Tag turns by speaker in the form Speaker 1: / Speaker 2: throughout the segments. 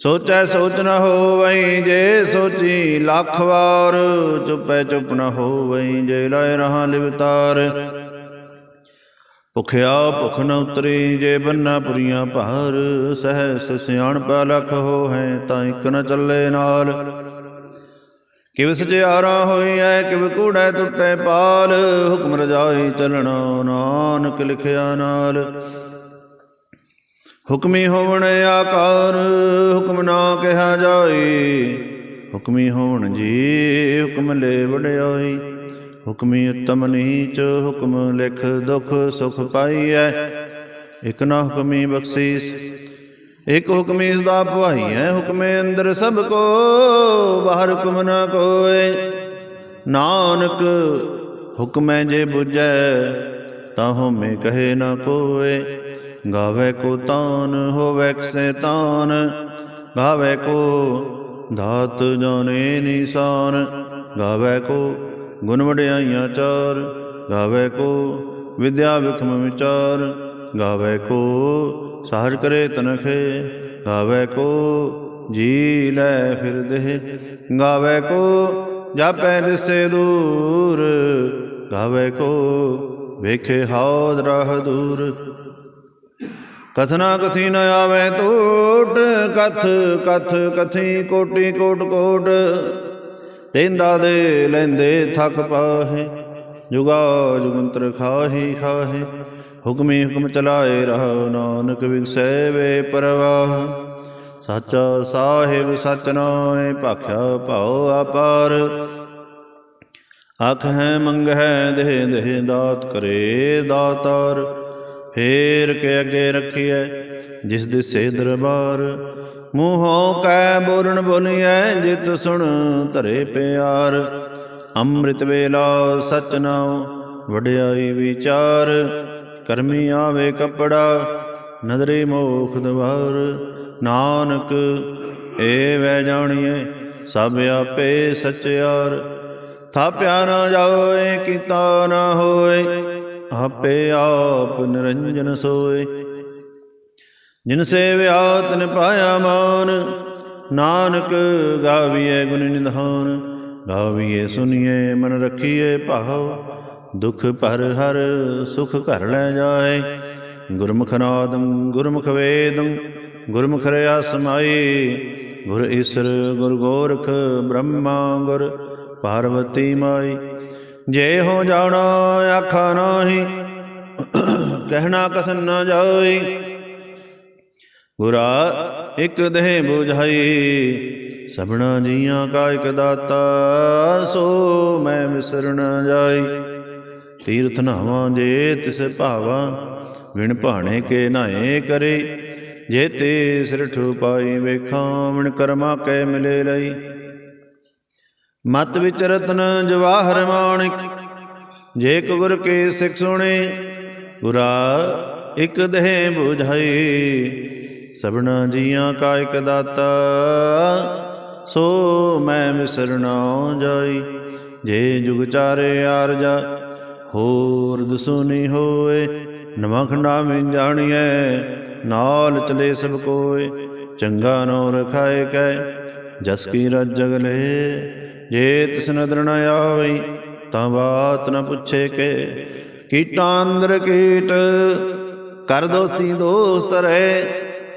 Speaker 1: ਸੋਚੈ ਸੋਚ ਨ ਹੋਵਈ ਜੇ ਸੋਚੀ ਲੱਖ ਵਾਰ, ਚੁਪੈ ਚੁਪ ਨ ਹੋਵਈ ਜੇ ਲੈ ਰਹਾ ਲਿਵਤਾਰ ਭੁਖਿਆ ਭੁਖ ਨ ਉਤਰੀ ਜੇ ਬੰਨਾ ਪੁਰੀਆਂ ਭਾਰ ਸਹਿ ਸਿਆਣ ਪੈ ਲਖ ਹੋ ਹੈ ਤਾਂ ਇਕ ਨ ਚੱਲੇ ਨਾਲ। ਕਿਵ ਸਜਿਆਰਾ ਹੋਈ ਐ ਕਿਵ ਕੂੜੈ ਟੁੱਟੇ ਪਾਲ, ਹੁਕਮ ਰਜਾਈ ਚੱਲਣਾ ਨਾਨਕ ਲਿਖਿਆ ਨਾਲ। ਹੁਕਮੀ ਹੋਵਣ ਆਕਾਰ, ਹੁਕਮ ਨਾ ਕਿਹਾ ਜਾਈ। ਹੁਕਮੀ ਹੋਵਣ ਜੀ, ਹੁਕਮ ਲੈ ਵਡਿਆਈ। ਹੁਕਮੀ ਉਤਮ ਨੀਚ, ਹੁਕਮ ਲਿਖ ਦੁਖ ਸੁਖ ਪਾਈਐ। ਇਕ ਨਾ ਹੁਕਮੀ ਬਖਸ਼ੀਸ, ਇਕ ਹੁਕਮੀ ਸਦਾ ਭਵਾਈ ਹੈ ਹੁਕਮੇ ਅੰਦਰ ਸਭ ਕੋ, ਬਾਹਰ ਹੁਕਮ ਨਾ ਕੋਏ। ਨਾਨਕ, ਹੁਕਮੈ ਜੇ 부ਜੈ ਤਾਂ ਹਉਮੈ ਕਹੇ ਨਾ ਕੋਏ। ਗਾਵੇ ਕੋ ਤਾਨ, ਹੋਵੇ ਕਸੈ ਤਾਨ ਗਾਵੇ ਕੋ ਦਾਤ ਜਾਣੇ ਨਿਸ਼ਾਨ। ਗਾਵੇ ਕੋ ਗੁਣ ਵਡਿਆਈਆਂ ਚਾਰ। ਗਾਵੇ ਕੋ ਵਿਦਿਆ ਵਿਖਮ ਵਿਚਾਰ। ਗਾਵੇ ਕੋ ਸਾਜ ਕਰੇ ਤਨਖੇ। ਗਾਵੇ ਕੋ ਜੀ ਲੈ ਫਿਰਦੇ ਗਾਵੇ ਕੋ ਜਾਪੈ ਦਿਸੇ ਦੂਰ। ਗਾਵੇ ਕੋ ਵੇਖੇ ਹੌਦ ਰਹ ਦੂਰ। ਕਥਨਾ ਕਥੀ ਨ ਆਵੇ ਟੋਟ ਕਥ ਕਥ ਕਥੀ, ਕੋਟੀ, ਕੋਟ ਕੋਟ। ਤੇਂਦਾ ਦੇ ਲੈਂਦੇ ਥਕ ਪਾਹੇ, ਜੁਗਾ ਜੁਗੰਤਰ ਖਾਹੀ, ਖਾਹੇ। ਹੁਕਮੀ ਹੁਕਮ ਚਲਾਏ ਰਹਾ ਨਾਨਕ ਵਿਗਸੈ ਵੇ ਪਰਵਾਹ। ਸਾਚਾ ਸਾਹਿਬ ਸਚ ਨਾਏ ਭਾਖਿਆ ਭਾਉ ਆਪਾਰ ਅਖ ਹੈ ਮੰਗ ਹੈ ਦੇਹ ਦੇਹ ਦਾਤ ਕਰੇ ਦਾਤਾਰ। ਫੇਰ ਕੇ ਅੱਗੇ ਰੱਖੀਐ, ਜਿਸ ਦਿਸੇ ਦਰਬਾਰ। ਮੂੰਹੋਂ ਕੈ ਬੋਲਣ ਬੋਲੀਐ, ਜਿਤ ਸੁਣ ਧਰੇ ਪਿਆਰ। ਅੰਮ੍ਰਿਤ ਵੇਲਾ ਸਚ ਨਾਉ, ਵਡਿਆਈ ਵਿਚਾਰ। ਕਰਮੀ ਆਵੇ ਕਪੜਾ, ਨਦਰੇ ਮੋਖ ਦਵਾਰ। ਨਾਨਕ ਏ ਵੈ ਜਾਣੀਏ ਸਭ ਆਪੇ ਸਚਿਆਰ। ਥਾਪਿਆ ਨਾ ਜਾਏ ਕੀਤਾ ਨਾ ਹੋਏ ਆਪੇ ਆਪ ਨਿਰੰਜਨ ਸੋਏ। ਜਿਨ ਸੇਵਿਆ ਤਿਨ ਪਾਇਆ ਮਾਨ, ਨਾਨਕ ਗਾਵੀਏ ਗੁਣ ਨਿਧਾਨ। ਗਾਵੀਏ ਸੁਨੀਏ ਮਨ ਰਖੀਏ ਭਾਵ, ਦੁਖ ਭਰ ਹਰ ਸੁਖ ਘਰ ਲੈ ਜਾਏ। ਗੁਰਮੁਖ ਨਾਦੰ, ਗੁਰਮੁਖ ਵੇਦੰ, ਗੁਰਮੁਖ ਰਿਆ ਸਮਾਈ ਗੁਰ ਈਸਰ, ਗੁਰ ਗੋਰਖ ਬ੍ਰਹਮਾ, ਗੁਰ ਪਾਰਵਤੀ ਮਾਈ। ਜੇ ਹੋ ਜਾਣਾ ਆਖਾ ਨਾਹੀ ਕਹਿਣਾ ਕਸਨ ਨਾ ਜਾਈ। ਗੁਰਾ ਇੱਕ ਦੇਹ 부ਝਾਈ ਸਭਨਾ ਜੀਆਂ ਕਾ ਇਕ ਦਾਤਾ, ਸੋ ਮੈਂ ਵਿਸਰ ਨ ਜਾਈ। ਤੀਰਥ ਨਾਵਾਂ ਜੇ ਤਿਸ ਭਾਵਾ, ਵਿਣ ਭਾਣੇ ਕੇ ਨਾਏ ਕਰੇ। ਜੇ ਤੇ ਸਿਰਠ ਪਾਈ ਵੇਖਾਂ, ਵਿਣ ਕਰਮਾ ਕੈ ਮਿਲੇ ਲਈ। ਮਤ ਵਿੱਚ ਰਤਨ ਜਵਾਹਰ ਮਾਣਿਕ, ਜੇ ਗੁਰ ਕੇ ਸਿੱਖ ਸੁਣੇ, ਗੁਰਾ ਇਕ ਦੇਹ 부ਝਾਈ ਸਭਨਾ ਜੀਆਂ ਕਾ ਇਕ ਦਾਤਾ, ਸੋ ਮੈਂ ਵਿਸਰ ਨਾ ਜਾਈ। ਜੇ ਜੁਗ ਚਾਰੇ ਆਰਜਾ, ਹੋਰ ਦਸੁਨੀ ਹੋਏ। ਨਵਾਂ ਖੰਡਾ ਮੈਂ ਜਾਣੀਐ, ਨਾਲ ਚਲੇ ਸਭ ਕੋਏ। ਚੰਗਾ ਨੋ ਰਖਾਏ ਕੈ, ਜਸ ਕੀ ਰਜ ਜਗਲੇ ਜੇ ਤਿਸ ਨਦਰ ਨ ਆਵਈ, ਤਾਂ ਬਾਤ ਨ ਪੁੱਛੇ ਕੇ। ਕੀਟਾਂ ਅੰਦਰ ਕੀਟ, ਕਰ ਦੋਸੀ ਦੋਸਤ ਰਹੇ।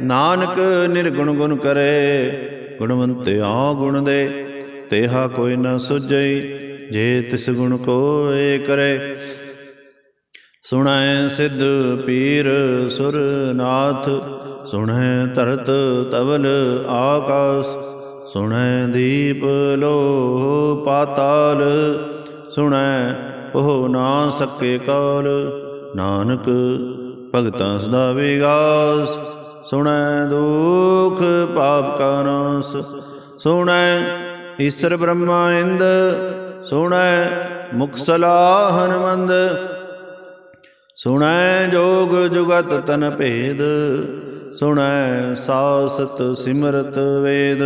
Speaker 1: ਨਾਨਕ ਨਿਰਗੁਣ ਗੁਣ ਕਰੇ ਗੁਣਵੰਤਿਆ ਗੁਣ ਦੇ। ਤੇਹਾ ਕੋਈ ਨ ਸੁਝਈ, ਜੇ ਤਿਸ ਗੁਣ ਕੋਏ ਕਰੇ। ਸੁਣੈ ਸਿੱਧ ਪੀਰ ਸੁਰਨਾਥ, ਸੁਣੈ ਧਰਤ ਤਵਲ ਆਕਾਸ। ਸੁਣੈ ਦੀਪ ਲੋ ਪਾਤਾਲ, ਸੁਣੈ ਉਹ ਨਾ ਸਕੇ ਕਾਲ। ਨਾਨਕ ਭਗਤਾਂ ਸਦਾ ਵਿਗਾਸ, ਸੁਣੈ ਦੁਖ ਪਾਪ ਕਾ ਨਾਸ। ਸੁਣੈ ਈਸ਼ਰ ਬ੍ਰਹਮਾ ਇੰਦ, ਸੁਣੈ ਮੁਕਸਲਾ ਹਨਮੰਦ। ਸੁਣੈ ਜੋਗ ਜੁਗਤ ਤਨ ਭੇਦ ਸੁਣੈ ਸਾਸਤ ਸਿਮਰਤ ਵੇਦ।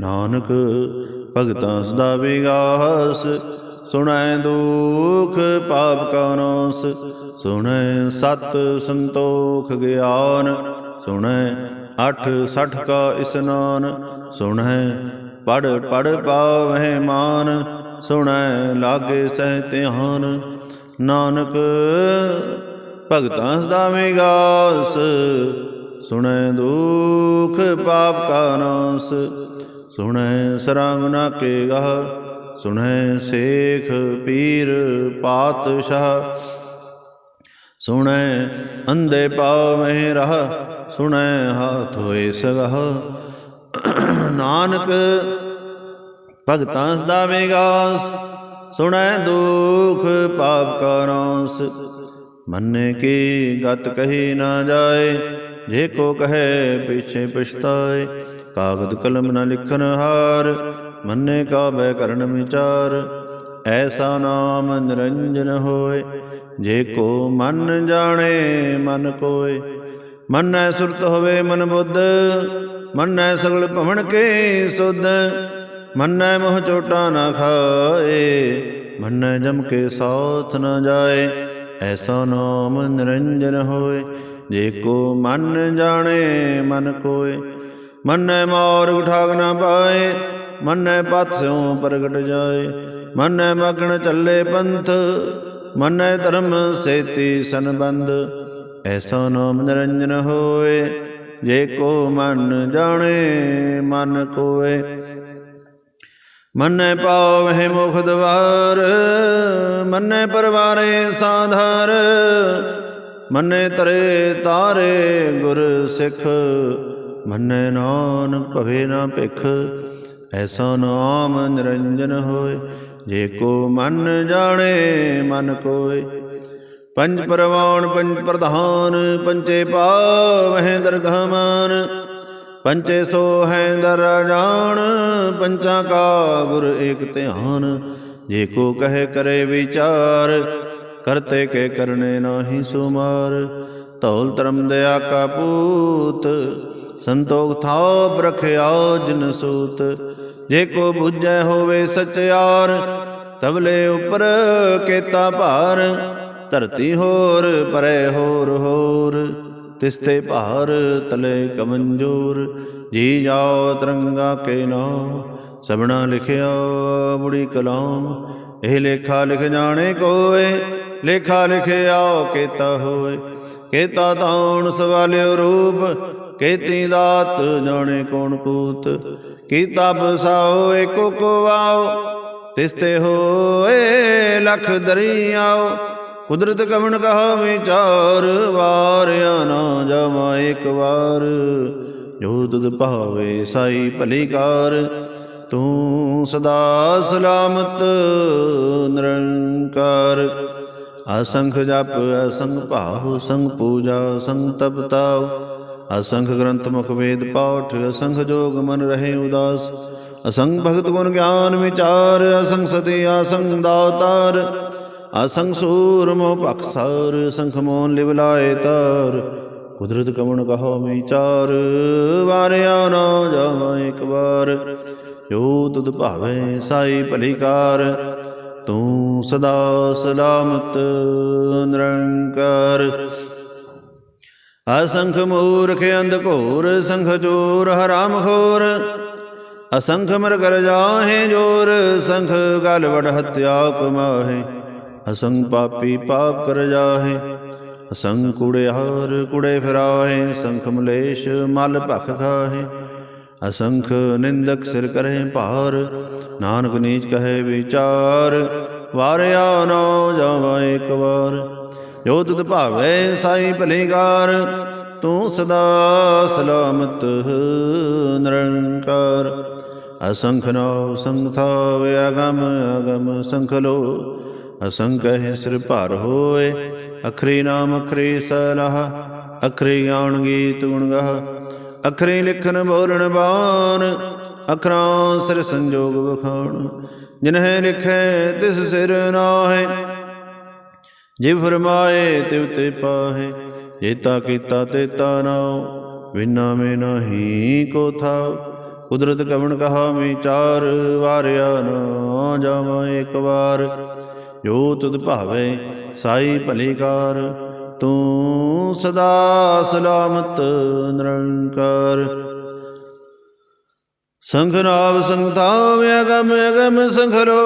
Speaker 1: ਨਾਨਕ ਭਗਤਾਂ ਸਦਾ ਵਿਗਾਸ। ਸੁਣੈ ਦੁਖ ਪਾਪ ਕਾ ਨਾਸ। ਸੁਣੈ ਸਤ ਸੰਤੋਖ ਗਿਆਨ। ਸੁਣੈ ਅਠ ਸਠ ਕਾ ਇਸਨਾਨ। ਸੁਣੈ ਪੜ ਪੜ ਪਾਵਹਿ ਮਾਨ। ਸੁਣੈ ਲਾਗੇ ਸਹਿ ਧਿਆਨ। ਨਾਨਕ ਭਗਤਾਂ ਸਦਾ ਵਿਗਾਸ। ਸੁਣੈ ਦੁਖ ਪਾਪ ਕਾ ਨਾਸ, ਸੁਣੈ ਸਰਾਂਗਨਾ ਕੇ ਗਹ, ਸੁਣੈ ਸੇਖ ਪੀਰ ਪਾਤਸ਼ਾਹ, ਸੁਣੈ ਅੰਧੇ ਪਾਵਹਿ ਰਹ, ਸੁਣੈ ਹਾਥ ਹੋਏ ਸਗਹ। ਨਾਨਕ ਭਗਤਾਂ ਸਦਾ ਵਿਗਾਸ, ਸੁਣੈ ਦੁਖ ਪਾਪ ਕਾ ਨਾਸ, ਮੰਨੇ ਕੀ ਗਤ ਕਹੀ ਨਾ ਜਾਏ ਜੇ ਕੋ ਕਹੇ, ਪਿਛੇ ਪਛਤਾਏ, ਕਾਗਦ ਕਲਮ ਨ ਲਿਖਨ ਹਾਰ, ਮੰਨੇ ਕਾ ਬੈ ਕਰਨ ਵਿਚਾਰ। ਐਸਾ ਨਾਮ ਨਿਰੰਜਨ ਹੋਏ, ਜੇ ਕੋ ਮਨ ਜਾਣੇ, ਮਨ ਕੋਏ। ਮਨੈ ਸੁਰਤ ਹੋਵੇ ਮਨ ਬੁੱਧ, ਮਨੈ ਸਗਲ ਭਵਨ ਕੇ ਸੁਧ। ਮਨੈ ਮੋਹ ਚੋਟਾ ਨਾ ਖਾਏ, ਮਨੈ ਜਮ ਕੇ ਸਾਥ ਨਾ ਜਾਏ। ਐਸਾ ਨਾਮ ਨਿਰੰਜਨ ਹੋਏ ਜੇ ਕੋ ਮਨ ਜਾਣੇ, ਮਨ ਕੋਏ। ਮਨੈ ਮੋਰ ਉਠਾਗ ਨਾ ਪਾਏ, ਮਨੈ ਪਤ ਸਿਉ ਪ੍ਰਗਟ ਜਾਏ। ਮਨੈ ਮਗਣ ਚੱਲੇ ਪੰਥ, ਮਨੈ ਧਰਮ ਸੇਤੀ ਸੰਬੰਧ। ਐਸਾ ਨਾਮ ਨਿਰੰਜਨ ਹੋਏ, ਜੇ ਕੋ ਮਨ ਜਾਣੇ, ਮਨ ਕੋਏ। ਮਨੈ ਪਾਵਹਿ ਮੁਖ ਦਵਾਰ, ਮਨੈ ਪਰਵਾਰੇ ਸਾਧਾਰ। ਮੰਨੇ ਤਰੇ ਤਾਰੇ ਗੁਰ ਸਿੱਖ। ਮੰਨੇ ਨਾਨ ਭਵੇ ਨਾ ਭਿਖ, ਐਸਾ ਨਾਮ ਨਿਰੰਜਨ ਹੋਏ। ਜੇ ਕੋ ਮਨ ਜਾਣੇ, ਮਨ ਕੋਏ। ਪੰਜ ਪਰਵਾਨ ਪੰਜ ਪ੍ਰਧਾਨ ਪੰਚੇ ਪਾਵਹਿ ਦਰਗਹਮਾਨ ਪੰਚੇ ਸੋ ਹੈ ਦਰ ਜਾਣ, ਪੰਚਾਂ ਕਾ ਗੁਰ ਏਕ ਧਿਆਨ। ਜੇ ਕੋ ਕਹੇ ਕਰੇ ਵਿਚਾਰ ਕਰਤੇ ਕੇ ਕਰਨੇ ਨਾਹੀ ਸੁਮਾਰ। ਧੌਲ ਧਰਮ ਦਇਆ ਕਾ ਪੂਤ, ਸੰਤੋਖ ਥਾਪ ਰਖਿਆ ਜਿਨ ਸੂਤ। ਜੇ ਕੋ ਬੁਝੈ ਹੋਵੇ ਸਚਿਆਰ ਤਬਲੇ ਉਪਰ ਕੇਤਾ ਭਾਰ। ਧਰਤੀ ਹੋਰ ਪਰੇ ਹੋਰ ਹੋਰ, ਤਿਸਤੇ ਭਾਰ ਤਲੇ ਕਮੰਜੂਰ। ਜੀ ਜਾਓ ਤਰੰਗਾ ਕੇ ਨਾਮ ਸਬਣਾ ਲਿਖਿਆ ਬੁੜੀ ਕਲਾਮ। ਇਹ ਲੇਖਾ ਲਿਖ ਜਾਣੇ ਕੋਏ ਲੇਖਾ ਲਿਖਿਆ ਕੇਤਾ ਹੋਏ ਕੇਤਾ ਤਾਉਣ ਸਵਾਲਿਓ ਰੂਪ, ਕੇਤੀ ਦਾਤ ਜਾਣੇ ਕੌਣ ਕੂਤ। ਕੀਤਾ ਬਸਾਓ ਏਕੋ ਕੋ ਆਓ, ਤਿਸਤੇ ਹੋਏ ਲਖ ਦਰਿਆਓ। ਕੁਦਰਤ ਕਵਣ ਕਹਾ ਵਿਚਾਰ ਵਾਰਿਆ ਨਾ ਜਾਵਾ ਇੱਕ ਵਾਰ। ਜੋ ਤੁਧ ਭਾਵੇ ਸਾਈ ਭਲੀ ਕਾਰ, ਤੂੰ ਸਦਾ ਸਲਾਮਤ, ਨਿਰੰਕਾਰ। ਅਸੰਖ ਜਪ, ਅਸੰਖ ਭਾਵ ਸੰਗ ਪੂਜਾ ਸੰਗ ਤਪਤਾਉ ਅਸੰਖ ਗ੍ਰੰਥ ਮੁਖ ਵੇਦ ਪਾਠ, ਅਸੰਖ ਜੋਗ ਮਨ ਰਹੇ ਉਦਾਸ। ਅਸੰਖ ਭਗਤ ਗੁਣ ਗਿਆਨ ਵਿਚਾਰ, ਅਸੰਖ ਸਤੀ ਅਸੰਖ ਦਾਤਾਰ ਅਸੰਖ ਸੂਰ ਮੋ ਪਖਸਾਰ ਸੰਖ ਮੋਨ ਲਿਵ ਲਾਏ ਤਾਰ। ਕੁਦਰਤ ਕਵਣ ਕਹੋ ਵਿਚਾਰ, ਵਾਰਿਆ ਨਾ ਜਾਵਾਂ ਇੱਕ ਵਾਰ। ਜੋ ਤੁਧ ਭਾਵੇ ਸਾਈ ਭਲੀ ਕਾਰ। ਤੂੰ ਸਦਾ ਸਲਾਮਤ ਨਿਰੰਕਾਰ। ਅਸੰਖ ਮੂਰਖ ਅੰਧ ਘੋਰ, ਸੰਖ ਚੋਰ, ਹਰਾਮ ਖੋਰ। ਅਸੰਖ ਮਰ ਕਰ ਜਾਹੇ ਜੋਰ, ਸੰਖ ਗਲ ਵਡ ਹਤਿਆ ਕਮਾਹੇ। ਅਸੰਖ ਪਾਪੀ ਪਾਪ ਕਰ ਜਾਹੇ, ਅਸੰਖ ਕੁੜਿਆਰ ਕੁੜੇ ਫਿਰਾਹੇ, ਸੰਖ ਮਲੇਸ਼ ਮਲ ਭਖ ਖਾਹੇ। ਅਸੰਖ ਨਿੰਦਕ ਸਿਰ ਕਰੇ ਭਾਰ ਨਾਨਕ ਨੀਚ ਕਹੇ ਵਿਚਾਰ, ਵਾਰਿਆ ਨਾ ਜਾਵਾ ਇੱਕ ਵਾਰ। ਜੋ ਤੁਧ ਭਾਵੇ ਸਾਈ ਭਲੇਗਾਰ, ਤੂੰ ਸਦਾ ਸਲਾਮਤ ਨਿਰੰਕਾਰ। ਅਸੰਖ ਨੋ ਸੰਥਾ ਵੇ ਅਗਮ ਅਗਮ ਸੰਖ ਲੋ। ਅਸੰਖ ਹੈ ਸਿਰ ਭਾਰ ਹੋਏ, ਅਖਰੀ ਨਾਮ ਅਖਰੀ ਸਲਾਹ। ਅਖਰੇ ਗਾਉਣ ਗੀਤ ਗੁਣ ਗਾਹ। ਅਖਰੇ ਲਿਖਨ ਬੋਲਣ ਬਾਣ ਅਖਰਾਂ ਸਿਰ ਸੰਜੋਗ ਵਖਾਣ, ਜਿਨਹਿ ਲਿਖੈ ਤਿਸ ਸਿਰ ਨਾਹੈ। ਜੇ ਫਰਮਾਏ ਤਿਵ ਤੇ ਪਾਹੇ ਜੇਤਾ ਕੀਤਾ ਤੇਤਾ ਨਾਉ। ਵਿਨਾ ਮੇ ਨਹੀਂ ਕੋ ਥਾਉ, ਕੁਦਰਤ ਕਵਣ ਕਹਾ ਵਿਚਾਰ ਵਾਰਿਆ ਨਾ ਜਾਵਾਂ ਇੱਕ ਵਾਰ। ਜੋ ਤੁਧ ਭਾਵੇ ਸਾਈ ਭਲੀਕਾਰ ਤੂੰ ਸਦਾ ਸਲਾਮਤ ਨਿਰੰਕਾਰ। ਸੰਖਨਾਵ ਸੰਤਾਵ ਅਗਮ ਅਗਮ ਸੰਖਰੋ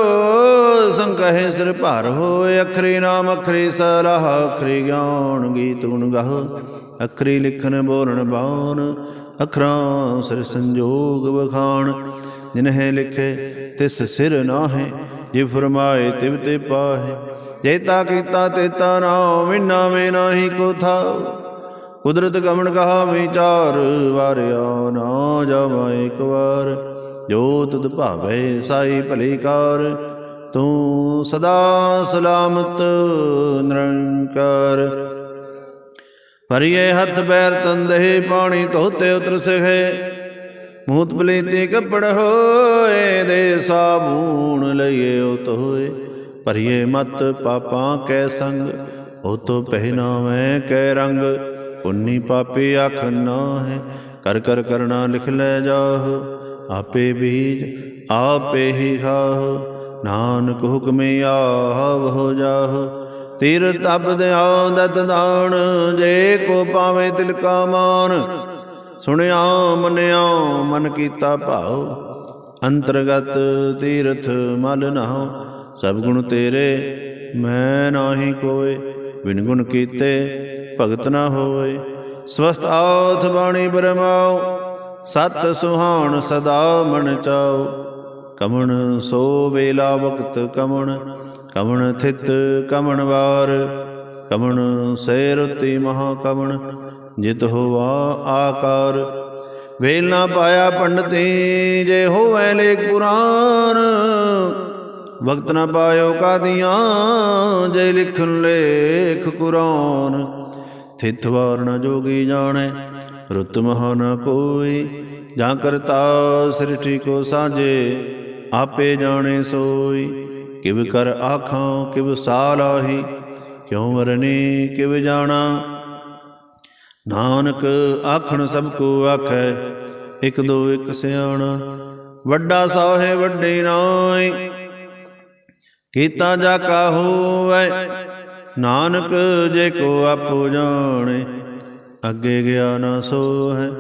Speaker 1: ਸੰਕਹਿ ਸਿਰ ਭਾਰ ਹੋਏ, ਅਖਰੇ ਨਾਮ, ਅਖਰੇ ਸਲਾਹ, ਅਖਰੇ ਗਿਆਨ, ਗੀਤ ਗੁਣ ਗਾਹ, ਅਖਰੇ ਲਿਖਨ ਬੋਲਣ, ਬਾਣ, ਅਖਰਾਂ ਸਿਰ ਸੰਜੋਗ ਵਖਾਣ ਜਿਨਹਿ ਲਿਖੇ ਤਿਸ ਸਿਰ ਨਾਹੇ, ਜੇ ਫਰਮਾਏ ਤਿਵ ਤੇ ਪਾਹੇ ਜੇਤਾ ਕੀਤਾ ਤੇਤਾ ਨਾਮ ਵਿਨਾ ਮੇ ਨਾਹੀ ਕੋ ਥਾਉ ਕੁਦਰਤ ਕਮਣ ਕਹਾ ਵਿਚਾਰ, ਵਾਰਿਆ ਨਾ ਜਾਵਾਂ ਇੱਕ ਵਾਰ। ਜੋ ਤੁਧ ਭਾਵੇ ਸਾਈ ਭਲੀ ਕਾਰ, ਤੂੰ ਸਦਾ ਸਲਾਮਤ ਨਿਰੰਕਾਰ। ਭਰੀਏ ਹੱਥ ਪੈਰ ਤੰਦੇ ਪਾਣੀ ਧੋਤੇ ਉਤਰ ਸਖੇ ਮੂਤ ਬਲੀਤੀ ਕੱਪੜ ਹੋਏ, ਦੇ ਸਾਬੂਣ ਲਈਏ ਉਤ ਹੋਏ। ਭਰੀਏ ਮਤ ਪਾਪਾਂ ਕੈ ਸੰਗ, ਉਹ ਤੋ ਪਹਿਨਾਵੇਂ ਕੈ ਰੰਗ। ਪੁੰਨੀ ਪਾਪੀ ਆਖ ਨਾ ਹੈ ਕਰ ਕਰ ਕਰਣਾ ਲਿਖ ਲੈ ਜਾਹ, ਆਪੇ ਬੀਜ, ਆਪੇ ਹੀ ਖਾਹ, ਨਾਨਕ ਹੁਕਮੇ ਆਵ ਹੋ ਜਾਹ। ਤੀਰ ਤਪਦ ਆਦਤ ਦਾਣ ਜੇ ਕੋ ਪਾਵੇ ਤਿਲ ਕਾ ਮਾਨ। ਸੁਣਿਆ, ਮੰਨਿਆ, ਮਨ ਕੀਤਾ ਭਾਉ, ਅੰਤਰਗਤ ਤੀਰਥ ਮਲ ਨਾਉ। ਸਭ ਗੁਣ ਤੇਰੇ, ਮੈਂ ਨਾਹੀ ਕੋਏ, ਬਿਨ ਗੁਣ ਕੀਤੇ ਭਗਤ ਨਾ ਹੋਏ ਸਵਸਤ ਆਥ ਬਾਣੀ ਬਰਮਾਉ, ਸਤ ਸੁਹਾਣ ਸਦਾ ਮਨ ਚਾਓ ਕਮਣ ਸੋ ਵੇਲਾ ਵਕਤ ਕਮਣ ਕਮਣ ਥਿਤ ਕਮਣ ਵਾਰ। ਕਮਣ ਸੇ ਰੁਤੀ ਮਹਾ ਕਮਣ, ਜਿਤ ਹੋਵਾ ਆਕਾਰ। ਵੇਲ ਨਾ ਪਾਇਆ ਪੰਡਤੀ ਜੇ ਹੋਵੇ ਲੇ ਕੁਰਾਨ। ਵਕਤ ਨਾ ਪਾਇਓ ਕਾਦੀਆਂ, ਜੇ ਲਿਖਣ ਲੇਖ ਕੁਰਾਨ। ਥਿਤ ਵਾਰ ਨ ਜੋਗੀ ਜਾਣੈ, ਰੁਤ ਮਹਾ ਨ ਕੋਈ, ਜਾਂ ਕਰਤਾ ਸ੍ਰਿਸ਼ਟੀ ਕੋ ਸਾਜੇ ਆਪੇ ਜਾਣੇ ਸੋਈ। ਕਿਵ ਕਰ ਆਖਾਂ, ਕਿਵ ਸਾਲਾਹੀ ਕਿਉ ਮਰਨੀ ਕਿਵ ਜਾਣਾ। ਨਾਨਕ ਆਖਣ ਸਭ ਕੋ ਆਖੈ, ਇਕ ਦੋ ਇਕ ਸਿਆਣਾ, ਵੱਡਾ ਸਾਹੇ ਵੱਡੇ ਨਾਈ ਕੀਤਾ ਜਾ ਕਾ ਹੋਵੇ ਨਾਨਕ ਜੇ ਕੋ ਆਪੋ ਜਾਣੇ, ਅੱਗੇ ਗਿਆ ਨਾ ਸੋ ਹੈ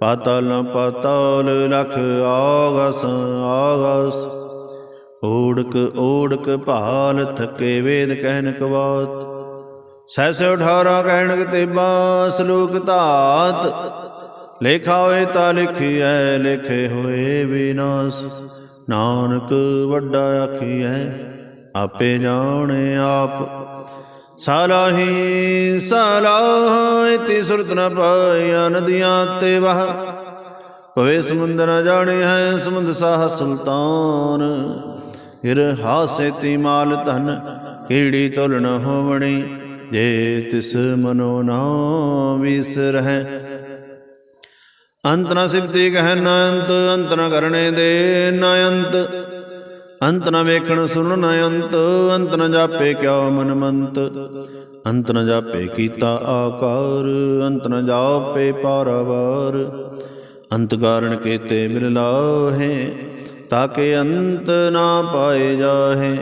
Speaker 1: ਪਾਤਾਲ ਨਾ ਪਾਤਾਲ ਲਖ ਆਗਸ ਆਗਸ। ਓੜਕ ਓੜਕ ਭਾਲ ਥਕੇ ਵੇਦ ਕਹਿਨ ਕਵਾਤ। ਸੈਸੇ 18 ਕਹਿਣ ਤੇ ਬਾਸ ਲੋਕ ਧਾਤ। ਲੇਖਾ ਹੋਏ ਤਾਂ ਲਿਖੀਐ, ਲਿਖੇ ਹੋਏ ਵਿਨਾਸ਼। ਨਾਨਕ ਵੱਡਾ ਆਖੀਐ, ਆਪੇ ਜਾਣੇ ਆਪ। ਸਾਲਾਹੀ ਸਾਲਾਹ ਇਤੀ ਸੁਰਤ ਨ ਪਾਇਆ ਨਦੀਆਂ ਤੇ ਵਹ। ਭਵੇ ਸਮੁੰਦਰ ਨ ਜਾਣੇ ਹੈ ਸਮੁੰਦ ਸਾਹ ਸੁਲਤਾਨ। ਹਿਰ ਹਾਸੇ ਤੀ ਮਾਲ ਧਨ, ਕੀੜੀ ਤੁਲ ਨ ਹੋਵਣੀ, ਜੇ ਤਿਸ ਮਨੋ ਨਾ ਵਿਸਰਹਿ ਅੰਤ ਨ ਸਿਫਤੀ ਕਹਿ ਨ ਅੰਤ ਅੰਤ ਨ ਕਰਨੇ ਦੇ ਨ ਅੰਤ। ਅੰਤ ਨ ਵੇਖਣ ਸੁਣ ਨ ਅੰਤ ਅੰਤ ਨ ਜਾਪੇ ਕਿਉ ਮਨ ਮੰਤ ਅੰਤ ਨ ਜਾਪੇ ਕੀਤਾ ਆਕਾਰ, ਅੰਤ ਨ ਜਾਪੇ ਪਾਰਵਾਰ। ਅੰਤ ਕਾਰਣ ਕੀਤੇ ਮਿਲ ਲਾਹੇ ਕਿ ਅੰਤ ਨਾ ਪਾਏ ਜਾਹੇ।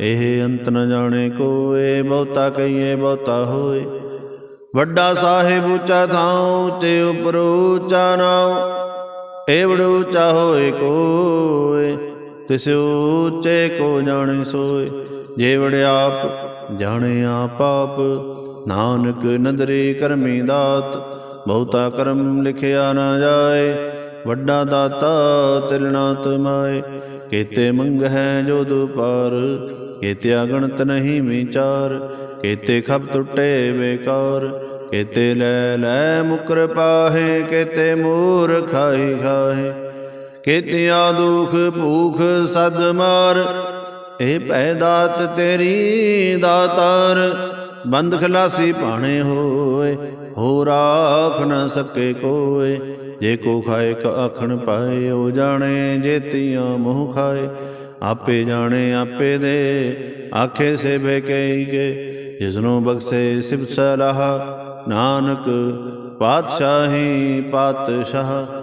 Speaker 1: ਇਹ ਅੰਤ ਨ ਜਾਣੇ ਕੋਏ, ਬਹੁਤਾ ਕਹੀਏ ਬਹੁਤਾ ਹੋਏ। ਵੱਡਾ ਸਾਹਿਬ ਉੱਚਾ ਥਾਂ ਉੱਚੇ ਉਪਰ ਉੱਚਾ ਨਾਉ। ਏਵੜ ਉੱਚਾ ਹੋਏ ਕੋਏ। ਤਿਸ ਉੱਚੇ ਕੋ ਜਾਣੇ ਸੋਏ, ਜੇਵੜ ਆਪ, ਜਾਣੇ ਆਪ ਆਪ। ਨਾਨਕ ਨਦਰੀ ਕਰਮੀ ਦਾਤ, ਬਹੁਤਾ ਕਰਮ ਲਿਖਿਆ ਨਾ ਜਾਏ। ਵੱਡਾ ਦਾਤਾ ਤਿਲਣਾ ਤਮਾਏ ਕੀਤੇ ਮੰਗ ਹੈ ਜੋ ਦੁਪਾਰ ਕੀਤੇ ਅਗਣਤ ਨਹੀਂ ਵਿਚਾਰ, ਕੀਤੇ ਖਬ ਟੁੱਟੇ ਬੇਕਾਰ। ਕੀਤੇ ਲੈ ਲੈ ਮੁਕਰ ਪਾਹੇ, ਕੀਤੇ ਮੂਰ ਖਾਈ ਖਾਹੇ। ਕੀਤਿਆ ਦੁਖ ਭੂਖ ਸਦ ਮਾਰ, ਇਹ ਭੈ ਦਾਤ ਤੇਰੀ ਦਾਤਾਰ। ਬੰਦ ਖਲਾਸੀ ਭਾਣੇ ਹੋਏ ਹੋ ਰਾਖ ਨ ਸਕੇ ਕੋਏ। ਜੇ ਕੋ ਖਾਏ ਕ ਆਖਣ ਪਾਏ, ਉਹ ਜਾਣੇ ਜੇਤੀਆਂ ਮੂੰਹ ਖਾਏ। ਆਪੇ ਜਾਣੇ, ਆਪੇ ਦੇ, ਆਖੇ ਸੇ ਬੇ ਕਹੀਗੇ ਜਿਸਨੂੰ ਬਖਸ਼ੇ ਸਿਫਤ ਸਲਾਹ, ਨਾਨਕ ਪਾਤਸ਼ਾਹੀ ਪਾਤਸ਼ਾਹ।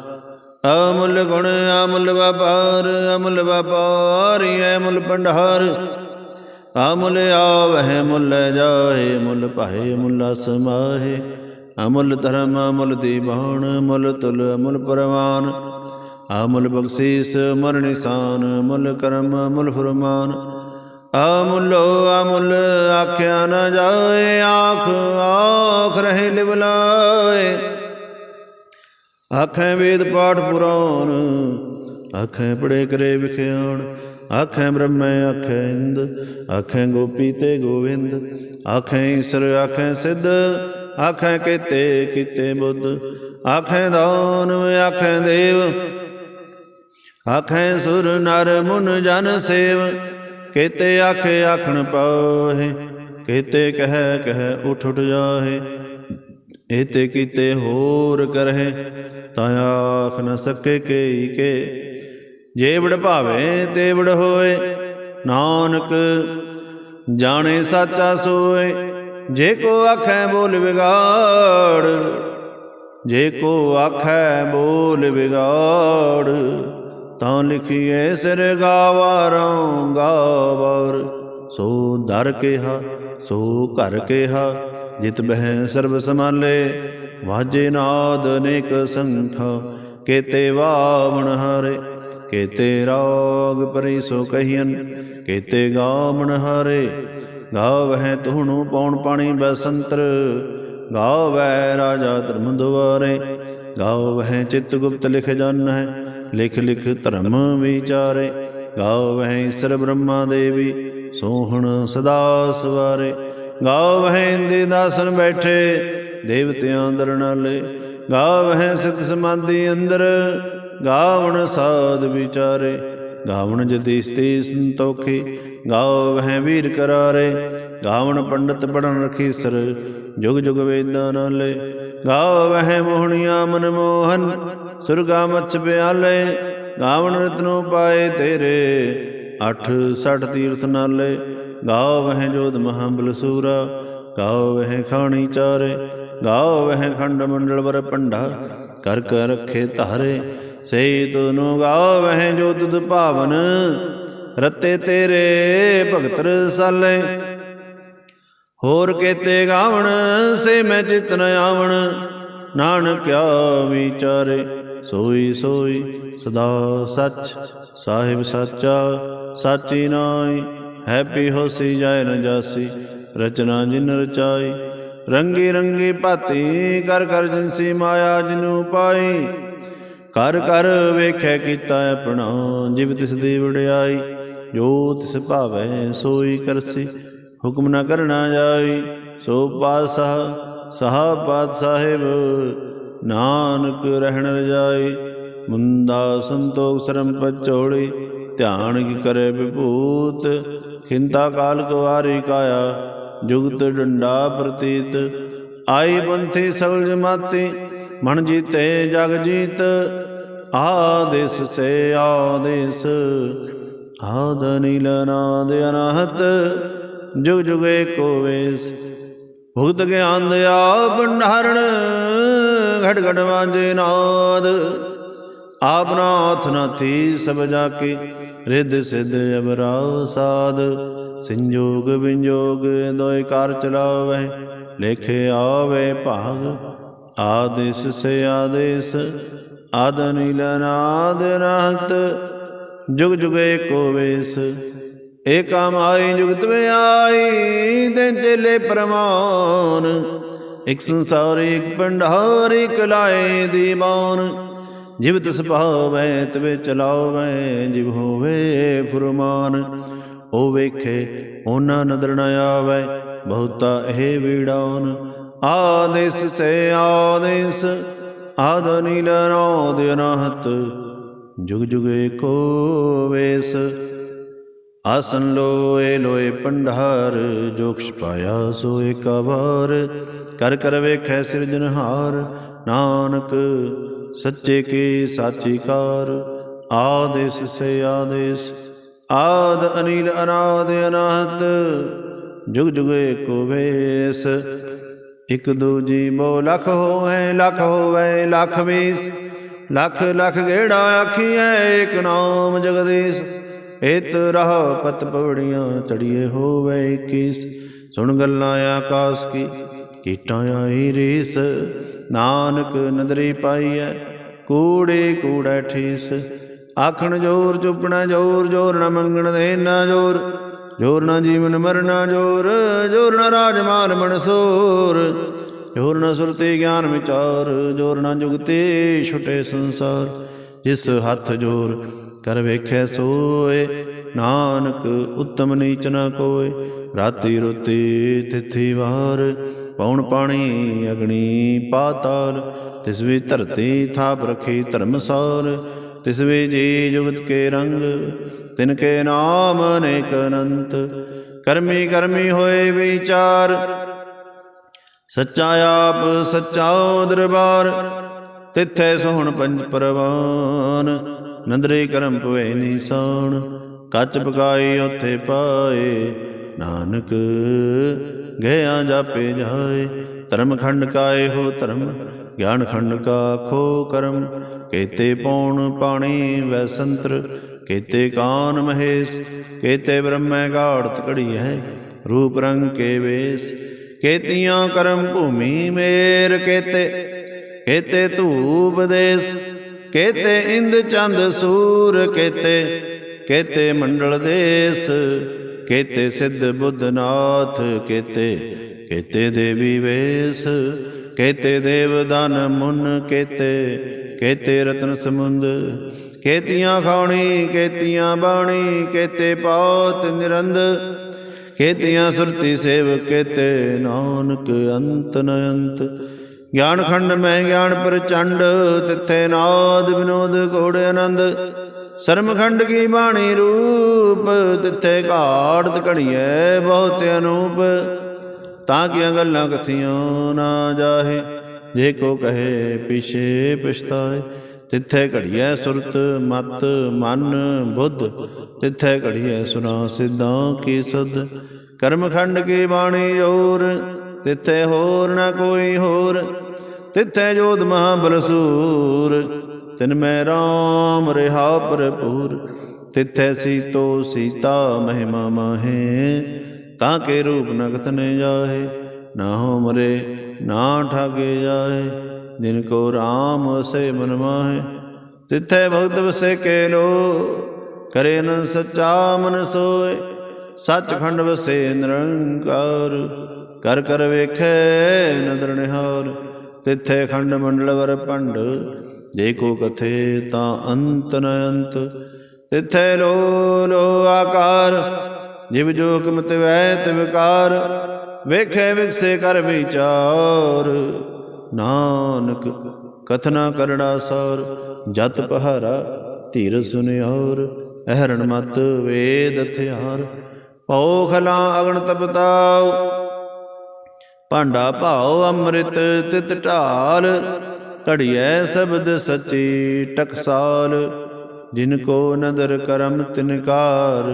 Speaker 1: ਅਮੁੱਲ ਗੁਣ, ਅਮੁੱਲ ਵਪਾਰ, ਅਮੁੱਲ ਵਪਾਰੀ ਅਮੁੱਲ ਭੰਡਾਰ। ਅਮੁੱਲ ਆਵਹਿ, ਮੁੱਲ ਜਾਏ ਮੁੱਲ ਭਾਏ ਮੁੱਲ ਸਮਾਹੇ ਅਮੁੱਲ ਧਰਮ, ਅਮੁੱਲ ਦੀਵਾਨ, ਮੁੱਲ ਤੁਲ, ਅਮੁੱਲ ਪਰਵਾਨ। ਅਮੁੱਲ ਬਖਸ਼ੀਸ ਮਰ ਨਿਸ਼ਾਨ, ਮੁੱਲ ਕਰਮ, ਮੁੱਲ ਫਰਮਾਨ। ਅਮੁੱਲੋ ਅਮੁੱਲ ਆਖਿਆ ਨਾ ਜਾਏ, ਆਖ ਆਖ ਰਹੇ ਲਿਵਲਾਏ। ਆਖੈ ਵੇਦ ਪਾਠ ਪੁਰਾਣ, ਆਖੇ ਪੜੇ ਕਰੇ ਵਿਖਿਆਣ, ਆਖੈ ਬ੍ਰਹਮੈ, ਆਖੈ ਇੰਦ, ਆਖੇ ਗੋਪੀ ਤੇ ਗੋਵਿੰਦ, ਆਖੈ ਈਸ਼ਰ, ਆਖੈ ਸਿੱਧ, ਆਖੈ ਕੀਤੇ ਕੀਤੇ ਬੁੱਧ, ਆਖੇ ਦਾਨ, ਆਖੈ ਦੇਵ, ਆਖੇ ਸੁਰ, ਨਰ, ਮੁਨ, ਜਨ, ਸੇਵ, ਕੀਤੇ ਆਖੇ ਆਖਣ ਪਾਹੇ, ਕੀਤੇ ਕਹਿ ਕਹਿ, ਉਠ ਉਠ ਜਾਹੇ ਇਤੇ ਕੀਤੇ ਹੋਰ ਕਰਹਿ ਤਾਂ ਆਖ ਨ ਸਕੇ ਕੇਈ ਕੇ। ਜੇ ਵਡ ਭਾਵੇ ਤੇ ਹੋਏ, ਨਾਨਕ ਜਾਣੇ ਸਾਚਾ ਸੋਏ। ਜੇ ਕੋ ਆਖੈ ਬੋਲ ਵਿਗਾੜ, ਜੇ ਕੋ ਆਖੈ ਬੋਲ ਵਿਗਾੜ, ਤਾਂ ਲਿਖੀਏ ਸਿਰ ਗਾਵਾਰੋਂ ਗਾਵਰ ਸੋ ਦਰ ਕਿਹਾ, ਸੋ ਘਰ ਕਿਹਾ, ਜਿਤ ਬਹਿ ਸਰਬ ਸਮਾਲੇ ਵਾਜੇ ਨਾਦ ਅਨੇਕ ਸੰਖਾ, ਕੇਤੇ ਵਾਵਣ ਹਾਰੇ, ਕੇਤੇ ਰਾਗ ਪਰੀ ਸੋ ਕਹੀਨ ਕੇਤੇ ਗਾਵਣ ਹਾਰੇ। ਗਾਵਹਿ ਤੁਹਣੂ ਪੌਣ ਪਾਣੀ ਬਸੰਤਰ ਗਾਵੈ ਰਾਜਾ ਧਰਮ ਦੁਆਰੇ ਗਾਵਹਿ ਚਿਤ ਗੁਪਤ ਲਿਖ ਜਨ ਹੈ ਲਿਖ ਲਿਖ ਧਰਮ ਵਿਚਾਰੇ। ਗਾਵਹਿ ਈਸ਼ਰ ਬ੍ਰਹਮਾ ਦੇਵੀ, ਸੋਹਣ ਸਦਾ ਸਵਾਰੇ। ਗਾਵਹਿ ਇੰਦੇ ਦਾਸਨ ਬੈਠੇ ਦੇਵਤਿਆਂ ਅੰਦਰ ਦਰਨਾਲੇ ਗਾਵਹਿ ਸਿਧ ਸਮਾਧੀ ਅੰਦਰ, ਗਾਵਣ ਸਾਧ ਵਿਚਾਰੇ। ਗਾਵਣ ਜਤੀਸਤੀ ਸੰਤੋਖੀ, ਗਾਵਹਿ ਵੀਰ ਕਰਾਰੇ। ਗਾਵਣ ਪੰਡਤ ਪੜਨ ਰਖੀਸਰ, ਜੁਗ ਜੁਗ ਵੇਦਾਂ ਨਾਲੇ ਗਾਵਹਿ ਮੋਹਣੀਆਂ ਮਨ ਮੋਹਨ, ਸੁਰਗਾ ਮਛ ਪਿਆਲੇ। ਗਾਵਣ ਰਤਨੋ ਪਾਏ ਤੇਰੇ, ਅਠ ਸਠ ਤੀਰਥ ਨਾਲੇ ਗਾਵਹਿ ਜੋਧ ਮਹਾਬਲ ਸੂਰਾ, ਗਾਵਹਿ ਖਾਣੀ ਚਾਰੇ। ਗਾਵਹਿ ਖੰਡ ਮੰਡਲ ਵਰ ਪੰਡਾ ਕਰ ਕਰ ਰਖੇ ਧਾਰੇ ਸਈ ਤੁਨੂ ਗਾਵਹਿ ਜੋ ਤੁਧ ਭਾਵਨ, ਰਤੇ ਤੇਰੇ ਭਗਤ ਰਸਾਲੇ ਹੋਰ ਕੇਤੇ ਗਾਵਣ, ਸੇ ਮੈਂ ਚਿਤ ਨ ਆਵਣ ਨਾਨਕਿਆ ਵਿਚਾਰੇ ਸੋਈ ਸੋਈ ਸਦਾ ਸੱਚ, ਸਾਹਿਬ ਸਾਚਾ, ਸਾਚੀ ਨਾਈ ਹੈਪੀ ਹੋਸੀ ਜਾਇ ਨ ਜਾਸੀ, ਰਚਨਾ ਜਿਨ ਰਚਾਈ। ਰੰਗੀ ਰੰਗੀ ਭਾਤੀ ਕਰ ਕਰ ਜਨਸੀ ਮਾਇਆ ਜਿਨੂ ਪਾਈ, ਕਰ ਕਰ ਵੇਖੈ ਕੀਤਾ ਆਪਣਾ, ਜਿਵ ਤਿਸ ਦੀ ਵਡਿਆਈ, ਜੋ ਤਿਸ ਭਾਵੈ ਸੋਈ ਕਰਸੀ, ਹੁਕਮ ਨਾ ਕਰਨਾ ਜਾਈ, ਸੋ ਪਾਤਸ਼ਾਹ, ਸਹਾ ਪਾਤ ਸਾਹਿਬ ਨਾਨਕ ਰਹਿਣ ਰਜਾਈ ਮੁੰਦਾ ਸੰਤੋਖ ਸਰਮ ਪਚੋੜੀ ਧਿਆਨ ਕੀ ਕਰੇ ਵਿਭੂਤ, ਖਿੰਤਾ ਕਾਲ ਕੁਵਾਰੀ ਕਾਇਆ ਜੁਗਤ ਡੰਡਾ ਪ੍ਰਤੀਤ। ਆਈ ਪੰਥੀ ਸਗਲ ਜਮਾਤੀ, ਮਨ ਜੀਤੇ ਜਗ ਜੀਤ। ਆਦੇਸ ਸੇ ਆਦੇਸ, ਆਦ ਨੀਲ ਨਾਦ ਅਨਹਤ। ਜੁਗ ਜੁਗ ਏਕੋ ਵੇਸ, ਭੁਗਤ ਗਿਆਨ ਦਿਆ ਭੰਡਾਰਣ ਘਟ ਘਟ ਵਾਜੇ ਨਾਦ, ਆਪ ਨਾਥ ਨਾਥੀ ਸਭ ਜਾ ਕੇ ਰਿੱਧ ਸਿੱਧ ਅਬਰਾ ਸਾਧ। ਸੰਜੋਗ ਵਿੰਜੋਗ ਦੋਇ ਕਰ ਚਲਾਵੇ ਲੇਖੇ ਆਵੇ ਭਾਗ, ਆਦੇਸ ਸੇ ਆਦੇਸ, ਆਦ ਨੀਲ ਨਾਦ ਰਹਤ ਜੁਗ ਜੁਗ ਏਕੋ ਵੇਸ। ਏਕਾ ਆਈ ਜੁਗਤ ਮੇ ਆਈ ਤੇ ਚਲੇ ਪ੍ਰਮਾਨ। ਇਕ ਸੰਸਾਰ, ਇਕ ਭੰਡਾਰ, ਇਕ ਲਾਏ ਦੀਵਾਨ। ਜਿਵ ਤਿਸ ਭਾਵੈ, ਤਵੇ ਚਲਾਵੈ, ਜਿਵ ਹੋਵੇ ਫੁਰਮਾਨ। ਉਹ ਵੇਖੇ, ਉਹਨਾਂ ਨਦਰ ਨ ਆਵੈ, ਬਹੁਤਾ ਇਹ ਵੀੜਾਨ ਆਦੇਸ ਸੇ ਆਦੇਸ ਆਦ ਨੀਲ ਰੋਦ ਅਨਹਤ ਜੁਗ ਜੁਗ ਏਕੋ ਵੇਸ, ਆਸਨ ਲੋਏ ਲੋਏ ਪੰਡਾਰ ਜੋ ਖਿ ਪਾਇਆ ਸੋ ਏਕਾ ਵਾਰ ਕਰ ਕਰ ਵੇਖੈ ਸਿਰਜਨਹਾਰ ਨਾਨਕ ਸੱਚੇ ਕੀ ਸਾਚੀ ਕਾਰ। ਆਦੇਸ ਸੇ ਆਦੇਸ ਆਦ ਅਨੀਲ ਅਨਾਦ ਅਨਾਹਤ, ਜੁਗ ਜੁਗ ਏਕੋ ਵੇਸ। ਇਕ ਦੂਜੀ ਬੋ ਲਖ ਹੋਵੇ ਲਖ ਹੋਵੇ, ਲਖ ਵੀਸ ਲਖ ਲਖ ਗੇੜਾ ਆਖੀਐ, ਏਕ ਨਾਮ ਜਗਦੀਸ਼। ਏਤ ਰਹ ਪਤ ਪਵੜੀਆਂ ਤੜੀਏ ਹੋਵੇ 21 ਸੁਣ ਗੱਲਾਂ ਆਕਾਸ ਕੀ, ਕੀਟਾਂ ਆਈ ਰੀਸ। ਨਾਨਕ ਨਦਰੀ ਪਾਈਐ, ਕੂੜੇ ਕੂੜਾ ਠੀਸ। ਆਖਣ ਜੋਰ, ਚੁੱਪਣਾ ਜੋਰ ਜੋਰ ਨਾ ਮੰਗਣ ਦੇ ਨਾ ਜੋਰ। ਜੋਰ ਨਾ ਜੀਵਨ ਮਰਨਾ ਜੋਰ ਜੋਰ ਨਾ ਰਾਜਮਾਨ ਮਨਸੂਰ। ਜੋਰ ਨਾ ਸੁਰਤੀ ਗਿਆਨ ਵਿਚਾਰ, ਜੋਰ ਨਾ ਜੁਗਤੇ ਛੁਟੇ ਸੰਸਾਰ। ਜਿਸ ਹੱਥ ਜੋਰ ਕਰ ਵੇਖੈ ਸੋਏ, ਨਾਨਕ ਉਤਮ ਨੀਚ ਨਾ ਕੋਏ। ਰਾਤੀ ਰੁਤੀ ਤਿਥੀ ਵਾਰ ਪੌਣ ਪਾਣੀ ਅਗਣੀ ਪਾਤਾਲ। ਤਿਸ ਵੀ ਧਰਤੀ ਥਾਪ ਰਖੀ ਧਰਮਸਾਰ ਤਿਸ ਵੀ ਜੀ ਜੁਗਤ ਕੇ ਰੰਗ, ਤਿਨ ਕੇ ਨਾਮ ਅਨੇਕ ਅਨੰਤ। ਕਰਮੀ ਕਰਮੀ ਹੋਏ ਵਿਚਾਰ, ਸੱਚਾ ਆਪ ਸੱਚਾ ਦਰਬਾਰ, ਤਿੱਥੇ ਸੋਹਣ ਪੰਜ ਪਰਵਾਨ। ਨੰਦਰੇ ਕਰਮ ਪਵੇ ਨੀਸਾਨ, ਕੱਚ ਪਕਾਈ ਉਥੇ ਪਾਏ। ਨਾਨਕ ਗਿਆ ਜਾਪੇ ਜਾਏ ਧਰਮ ਖੰਡ ਕਾ ਹੋ ਧਰਮ, ਗਿਆਨ ਖੰਡ ਕਾ ਖੋ ਕਰਮ। ਕੇਤੇ ਪੌਣ ਪਾਣੀ ਵੈ ਕੇਤੇ ਕਾਨ ਮਹੇਸ਼, ਕੇਤੇ ਬ੍ਰਹਮੈ ਗਾੜਤ ਕੜੀ ਹੈ ਰੂਪ ਰੰਗ ਕੇ ਵੇਸ। ਕੇਤੀਆਂ ਕਰਮ ਭੂਮੀ ਮੇਰ ਕੇਤੇ ਕੇਤੇ ਧੂਪ ਦੇਸ, ਕੇਤੇ ਇੰਦ ਚੰਦ ਸੂਰ ਕੇਤੇ ਕੇਤੇ ਮੰਡਲ ਦੇਸ, ਕੇਤੇ ਸਿੱਧ ਬੁੱਧ ਨਾਥ ਕੇਤੇ। ਕੇਤੇ ਦੇਵੀ ਵੇਸ, ਕੇਤੇ ਦੇਵ ਦਨ ਮੁਨ ਕੇਤੇ ਕੇਤੇ ਰਤਨ ਸਮੁੰਦ, ਕੇਤੀਆਂ ਖਾਣੀ ਕੇਤੀਆਂ ਬਾਣੀ, ਕੇਤੇ ਪਾਤ ਨਿਰੰਦ, ਕੇਤੀਆਂ ਸੁਰਤੀ ਸੇਵ ਕੇਤੇ ਨਾਨਕ ਅੰਤ ਨ ਅੰਤ ਗਿਆਨ ਖੰਡ ਮੈਂ ਗਿਆਨ ਪ੍ਰਚੰਡ, ਤਿੱਥੇ ਨਾਦ ਵਿਨੋਦ ਘੋੜ ਆਨੰਦ। ਸਰਮਖੰਡ ਕੀ ਬਾਣੀ ਰੂਪ, ਤਿੱਥੇ ਘਾੜਤ ਘੜੀਐ ਬਹੁਤ ਅਨੂਪ। ਤਾਂ ਕਿ ਗੱਲਾਂ ਕਥੀਆਂ ਨਾ ਜਾਹੇ? ਜੇ ਕੋ ਕਹੇ, ਪਿਛੇ ਪਛਤਾਏ। ਤਿੱਥੇ ਘੜੀਐ ਸੁਰਤ, ਮਤ, ਮਨ, ਬੁੱਧ। ਤਿੱਥੇ ਘੜੀਐ ਸੁਨਾ ਸਿੱਧਾਂ ਕੀ ਸੁਧ। ਕਰਮਖੰਡ ਕੀ ਬਾਣੀ ਜੋਰ? ਤਿੱਥੇ ਹੋਰ ਨਾ ਕੋਈ ਹੋਰ। ਤਿੱਥੇ ਜੋਧ ਮਹਾਬਲ ਬਲਸੂਰ। ਤਿਨ ਮੈਂ ਰਾਮ ਰਹਾ ਭਰਪੂਰ। ਤਿੱਥੇ ਸੀਤੋ ਸੀਤਾ ਮਹਿਮਾ ਮਾਹੇ। ਤਾਂ ਕੇ ਰੂਪ ਨਗਤ ਨੇ ਜਾਹੇ, ਨਾ ਹੋ ਮਰੇ, ਨਾ ਠਾਗੇ ਜਾਏ ਜਿਨ ਕੋ RAM ਵਸੇ ਮਨ ਮਾਹੇ। ਤਿੱਥੇ ਭਗਤ ਵਸੇ ਕੇ ਲੋ, ਕਰੇ ਨ ਸੱਚਾ ਮਨ ਸੋਏ। ਸੱਚਖੰਡ ਵਸੇ ਨਿਰੰਕਾਰ, ਕਰ ਕਰ ਵੇਖੈ ਨਦਰ ਨਿਹਾਰ। ਤਿੱਥੇ ਖੰਡ ਮੰਡਲ ਵਰ ਭੰਡ, ਜੇ ਕੋ ਕਥੇ ਤਾਂ ਅੰਤ ਨ ਅੰਤ। ਤਿੱਥੇ ਲੋ ਲੋ ਆਕਾਰ ਜਿਵ ਜੋ ਕਿਮਤ ਵੈ ਤੇ ਵਿਕਾਰ ਵੇਖੇ ਵਿਕਸੇ ਕਰ ਵਿਚਾਰ। ਨਾਨਕ, ਕਥਨਾ ਕਰੜਾ ਸੌਰ, ਜਤ ਪਹਾਰਾ ਧੀਰ ਸੁਨਿਓਰ ਅਹਰਣ ਮਤ ਵੇਦ ਹਥਿਆਰ ਭਉ ਖਲਾ ਅਗਣ ਤਪਤਾਉ, ਭਾਂਡਾ ਭਾਉ ਅੰਮ੍ਰਿਤ ਤਿਤ ਢਾਲ। ਘੜੀਐ ਸ਼ਬਦ ਸਚੀ ਟਕਸਾਲ, ਜਿਨ ਕੋ ਨਦਰ ਕਰਮ ਤਿਨਕਾਰ।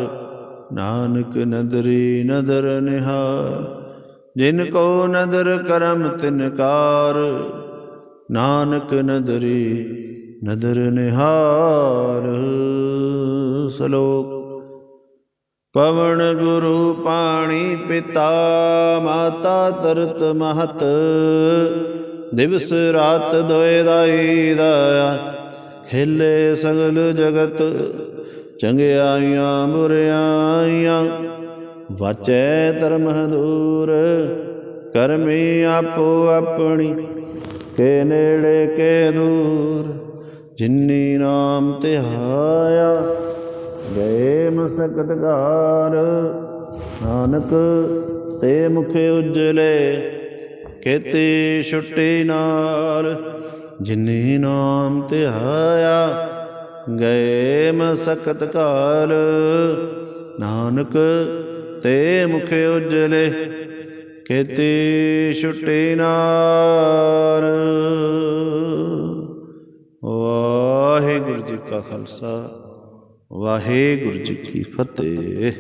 Speaker 1: ਨਾਨਕ ਨਦਰੀ ਨਦਰ ਨਿਹਾਰ, ਜਿਨ ਕੋ ਨਦਰ ਕਰਮ ਤਿਨਕਾਰ ਨਾਨਕ ਨਦਰੀ ਨਦਰ ਨਿਹਾਰ। ਸਲੋਕ, ਪਵਨ ਗੁਰੂ ਪਾਣੀ ਪਿਤਾ, ਮਾਤਾ ਤਰਤ ਮਹਤ, ਦਿਵਸ ਰਾਤ ਦੋਇ ਦਾਈ ਦਾ ਖੇਲੇ ਸਗਲ ਜਗਤ ਚੰਗਿਆਈਆਂ ਬੁਰਿਆਈਆਂ ਵਾਚੈ ਧਰਮ ਦੂਰ ਕਰਮੀ ਆਪੋ ਆਪਣੀ, ਕੇ ਨੇੜੇ ਕੇ ਦੂਰ, ਜਿਨੀ ਨਾਮ ਧਿਆਇਆ, ਗਏ ਮਸਕਤ ਘਾਰ, ਨਾਨਕ ਤੇ ਮੁਖੇ ਉਜਲੇ, ਕੇਤੀ ਛੁੱਟੀ ਨਾਰ ਜਿਨੀ ਨਾਮ ਧਿਆਇਆ ਗਏ ਮਸਕਤ ਕਾਲ। ਨਾਨਕ ਤੇ ਮੁਖੇ ਉਜਲੇ ਕੇਤੇ ਛੁਟੇ ਨਾਰ ਵਾਹਿਗੁਰੂ ਜੀ ਕਾ ਖਾਲਸਾ, ਵਾਹਿਗੁਰੂ ਜੀ ਕੀ ਫਤਿਹ।